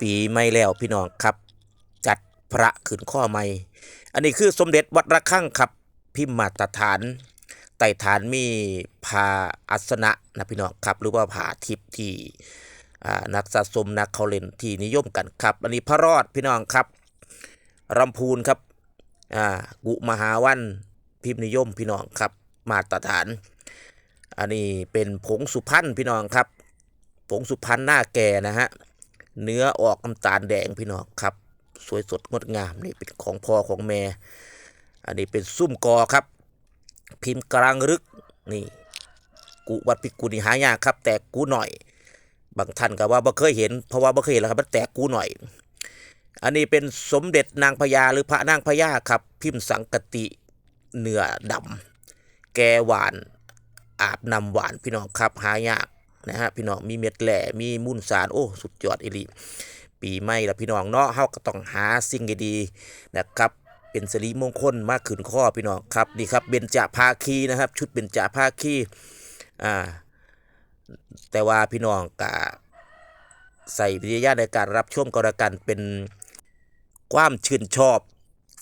ปีไม่แล้วพี่น้องครับ จัดพระขึ้นข้อใหม่ อันนี้คือสมเด็จวัดระฆังครับ พิมพ์มาตรฐานไต่ฐานมีผาอัสนะนะพี่น้องครับหรือว่าผาทิพย์ที่อ่านักสะสมนักเขาเล่นที่นิยมกันครับ อันนี้พระรอดพี่น้องครับรำพูนครับอ่ากุมหาวันพิมพ์นิยมพี่น้องครับมาตรฐาน อันนี้เป็นผงสุพรรณพี่น้องครับ ผงสุพรรณหน้าแก่นะฮะ เนื้อออกน้ำตาลแดงพี่น้องครับ สวยสดงดงามนี่เป็นของพ่อของแม่ อันนี้เป็นซุ่มกอครับ พิมพ์กลางรึกนี่กุวัดพิกุนี่หายากครับ แต่กูหน่อย บางท่านก็ว่าบ่เคยเห็นเพราะว่าบ่เคยเห็นแล้วครับมันแตกกูหน่อย อันนี้เป็นสมเด็จนางพญาหรือพระนางพญาครับ พิมพ์สังกติเนื้อดำแกหวานอาบนำหวานพี่น้องครับหายาก นะฮะพี่น้องมีเม็ดแหล่มีมูลสารโอ้สุดยอดอีหลีปีใหม่แล้วพี่น้องเนาะเฮาก็ต้องหาสิ่งดีๆนะครับเป็นสิริมงคลมากขึ้นข้อพี่น้องครับนี่ครับเบญจภาคีนะครับ ชุดเบญจภาคีอ่าแต่ว่าพี่น้องกะใส่วิทยาในการรับชมก็แล้วกันเป็นความชื่นชอบ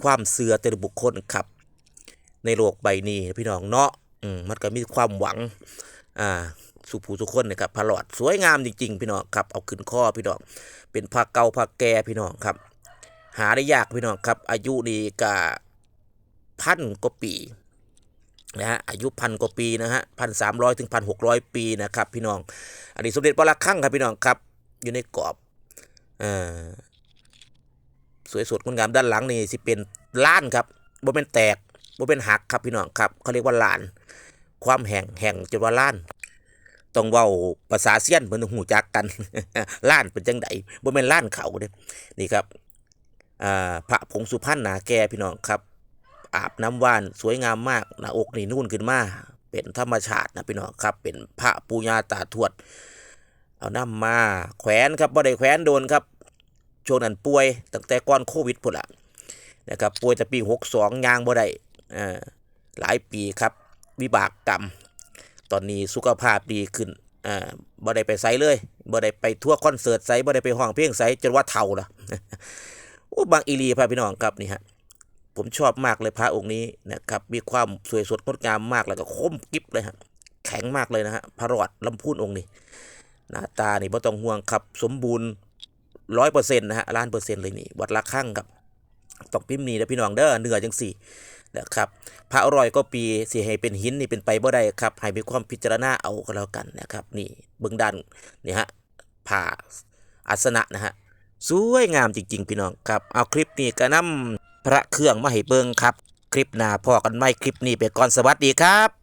ความเสื่อแต่ละบุคคลครับ ในโลกใบนี้พี่น้องเนาะอืมมันก็มีความหวังอ่า สุภูสุคนนะครับพระหลอดสวยงามจริง ๆ พี่น้องครับเอาขึ้นข้อพี่น้องเป็นผักเก่าผักแก่พี่น้องครับ หาได้ยากพี่น้องครับ อายุนี่ก็พันกว่าปีนะฮะอายุพันกว่าปีนะฮะพันสามร้อยถึงพันหกร้อยปีนะครับ พี่น้อง อันนี้สมเด็จพระลักขังครับพี่น้องครับ อยู่ในกรอบเอ่อสวยสดงดงามด้านหลังนี่สิเป็นล้านครับบ่เป็นแตกบ่เป็นหักครับพี่น้องครับเขาเรียกว่าล้าน ความแห่งแห่งจนว่าล้าน ต้องเว้าภาษาเซียนเพิ่นต้องหูจักกันล้านเป็นจังไดบ่แม่นล้านเขาเด้นี่ครับอ่าพระผงสุพรรณหนาแก่พี่น้องครับ อาบน้ำว่านสวยงามมากหน้าอกนี่นุ่นขึ้นมาเป็นธรรมชาตินะพี่น้องครับ เป็นพระปูญาตาทวด เอาน้ำมาแขวนครับบ่ได้แขวนโดนครับช่วงนั้นป่วยตั้งแต่ก่อนโควิดพุ่นละนะครับป่วยแต่ปี 62ยางบ่ได้อ่าหลายปีครับ วิบากกรรม ตอนนี้สุขภาพดีขึ้นอ่าบ่ได้ไปไสเลยบ่ได้ไปทั่วคอนเสิร์ตไสบ่ได้ไปห้องเพลงไสจนว่าเฒ่าละโอ้บางอีลีพระพี่น้องครับนี่ฮะผมชอบมากเลยพระองค์นี้นะครับมีความสวยสดงดงามมากแล้วก็คมกริบเลยฮะแข็งมากเลยนะฮะพระรอดลำพูนองค์นี้หน้าตานี่บ่ต้องห่วงครับสมบูรณ์ร้อยเปอร์เซ็นต์นะฮะล้านเปอร์เซ็นต์เลยนี่วัดละข้างครับต้องพิมพ์นี่นะพี่น้องเด้อเนื้อจังสี่ นะครับพระอร่อยก็ปีสิให้เป็นหินนี่เป็นไปบ่ได้ครับให้มีความพิจารณาเอาก็แล้วกันนะครับนี่เบื้องด้านนี่ฮะผ่าอัสนะนะฮะสวยงามจริง ๆ พี่น้องครับเอาคลิปนี้ก็นำพระเครื่องมาให้เบิ่งครับ คลิปหน้าพอกันไหมคลิปนี้ไปก่อนสวัสดีครับ